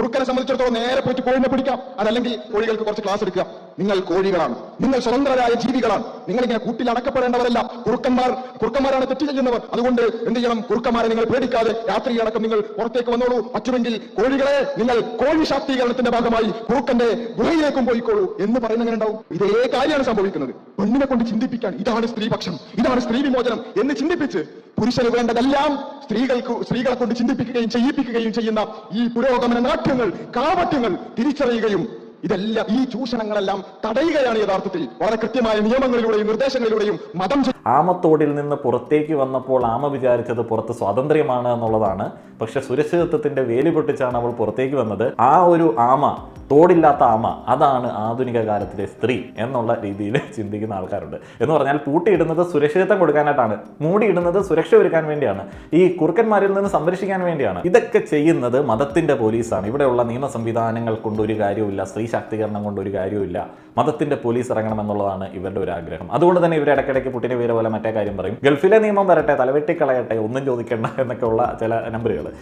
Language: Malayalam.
കുറുക്കനെ സംബന്ധിച്ചിടത്തോളം നേരെ പോയിട്ട് കോഴിനെ പിടിക്കാം. അതല്ലെങ്കിൽ കോഴികൾക്ക് കുറച്ച് ക്ലാസ് എടുക്കുക. നിങ്ങൾ കോഴികളാണ്. നിങ്ങൾ സ്വതന്ത്രരായ ജീവികളാണ്. നിങ്ങൾ ഇങ്ങനെ കൂട്ടിൽ അടക്കപ്പെടേണ്ടവരല്ല കുറുക്കന്മാർ കുറുക്കന്മാരാണ് തെറ്റ് ചെയ്യുന്നവർ. അതുകൊണ്ട് എന്ത് ചെയ്യണം? കുറുക്കന്മാരെ നിങ്ങൾ പേടിക്കാതെ രാത്രി അടക്കം നിങ്ങൾ പുറത്തേക്ക് വന്നോളൂ. പറ്റുമെങ്കിൽ കോഴികളെ നിങ്ങൾ കോഴി ശാക്തീകരണത്തിന്റെ ഭാഗമായി കുറുക്കന്റെ ഗുഹയിലേക്കും പോയിക്കോളൂ എന്ന് പറയുന്ന ഉണ്ടാവും. ഇതേ കാര്യമാണ് സംഭവിക്കുന്നത്. പെണ്ണിനെ കൊണ്ട് ചിന്തിപ്പിക്കാൻ ഇതാണ് സ്ത്രീപക്ഷം ഇതാണ് സ്ത്രീ വിമോചനം എന്ന് ചിന്തിപ്പിച്ച് പുരുഷന് വേണ്ടതെല്ലാം സ്ത്രീകൾക്ക് സ്ത്രീകളെ കൊണ്ട് ചിന്തിപ്പിക്കുകയും ചെയ്യിപ്പിക്കുകയും ചെയ്യുന്ന ഈ പുരോഗമന നാട്യങ്ങൾ കാപട്യങ്ങൾ തിരിച്ചറിയുകയും ഇതെല്ലാം ഈ ചൂഷണങ്ങളെല്ലാം തടയുകയാണ് യഥാർത്ഥത്തിൽ. വളരെ കൃത്യമായ നിയമങ്ങളിലൂടെയും നിർദ്ദേശങ്ങളിലൂടെയും മതം ആമത്തോടിൽ നിന്ന് പുറത്തേക്ക് വന്നപ്പോൾ ആമ വിചാരിച്ചത് പുറത്ത് സ്വാതന്ത്ര്യമാണ് എന്നുള്ളതാണ്. പക്ഷെ സുരക്ഷിതത്വത്തിന്റെ വേലി പൊട്ടിച്ചാണ് അവൾ പുറത്തേക്ക് വന്നത്. ആ ഒരു ആമ തോടില്ലാത്ത ആമ അതാണ് ആധുനിക കാലത്തിലെ സ്ത്രീ എന്നുള്ള രീതിയിൽ ചിന്തിക്കുന്ന ആൾക്കാരുണ്ട്. എന്ന് പറഞ്ഞാൽ പൂട്ടിയിടുന്നത് സുരക്ഷിതത്വം കൊടുക്കാനായിട്ടാണ്. മൂടിയിടുന്നത് സുരക്ഷ ഒരുക്കാൻ വേണ്ടിയാണ്. ഈ കുറുക്കന്മാരിൽ നിന്ന് സംരക്ഷിക്കാൻ വേണ്ടിയാണ്. ഇതൊക്കെ ചെയ്യുന്നത് മതത്തിന്റെ പോലീസാണ്. ഇവിടെയുള്ള നിയമ സംവിധാനങ്ങൾ കൊണ്ടൊരു കാര്യവുമില്ല സ്ത്രീ ശാക്തീകരണം കൊണ്ടൊരു കാര്യവുമില്ല. മതത്തിന്റെ പോലീസ് ഇറങ്ങണം എന്നുള്ളതാണ് ഇവരുടെ ഒരു ആഗ്രഹം. അതുകൊണ്ട് തന്നെ ഇവർ ഇടയ്ക്കിടയ്ക്ക് പുട്ടിനെ വീര പോലെ മറ്റേ കാര്യം പറയും. ഗൾഫിലെ നിയമം വരട്ടെ തലവെട്ടിക്കളയട്ടെ ഒന്നും ചോദിക്കേണ്ട എന്നൊക്കെ ഉള്ള ചില നമ്പറുകൾ